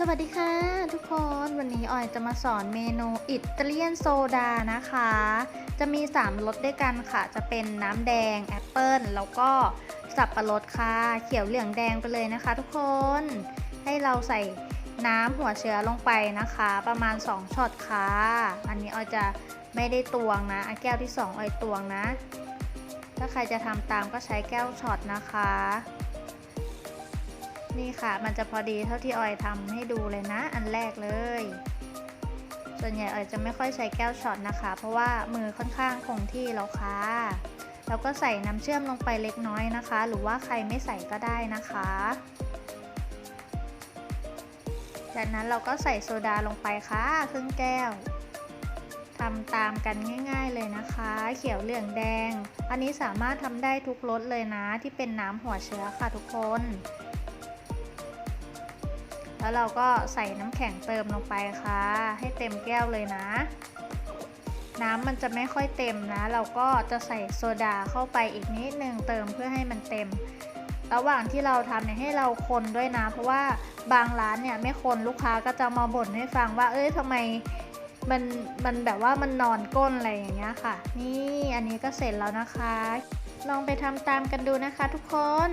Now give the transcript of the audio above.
สวัสดีค่ะทุกคนวันนี้ออยจะมาสอนเมนูอิตาเลียนโซดานะคะ จะมี 3รสด้วยกันค่ะ จะเป็นน้ำแดงแอปเปิลแล้วก็สับปะรดค่ะ เขียวเหลืองแดงไปเลยนะคะ ทุกคนให้เราใส่น้ำหัวเชื้อลงไปนะคะ ประมาณ 2ช็อตค่ะ อันนี้ออยจะไม่ได้ตวงนะอะแก้วที่ 2ออยตวงนะ ถ้าใครจะทำตามก็ใช้แก้วช็อตนะคะ นี่ค่ะ มันจะพอดีเท่าที่ออยทำให้ดูเลยนะ อันแรกเลย ส่วนใหญ่ออยจะไม่ค่อยใช้แก้วช็อตนะคะ เพราะว่ามือค่อนข้างคงที่แล้วค่ะแล้วก็ใส่น้ำเชื่อมลงไปเล็กน้อยนะคะ หรือว่าใครไม่ใส่ก็ได้นะคะ จากนั้นเราก็ใส่โซดาลงไปค่ะครึ่งแก้วทำตามกันง่ายๆเลยนะคะ เขียวเหลืองแดง อันนี้สามารถทำได้ทุกรสเลยนะที่เป็นน้ำหัวเชื้อค่ะทุกคน แล้วเราก็ใส่น้ำแข็งเติมลงไปค่ะ ให้เต็มแก้วเลยนะ น้ำมันจะไม่ค่อยเต็มนะ เราก็จะใส่โซดาเข้าไปอีกนิดนึงเติมเพื่อให้มันเต็ม ระหว่างที่เราทำเนี่ยให้เราคนด้วยนะ เพราะว่าบางร้านเนี่ยไม่คนลูกค้าก็จะมาบ่นให้ฟังว่า เอ้ยทำไมมันมันแบบว่ามันนอนก้นอะไรอย่างเงี้ยค่ะ นี่อันนี้ก็เสร็จแล้วนะคะ ลองไปทำตามกันดูนะคะทุกคน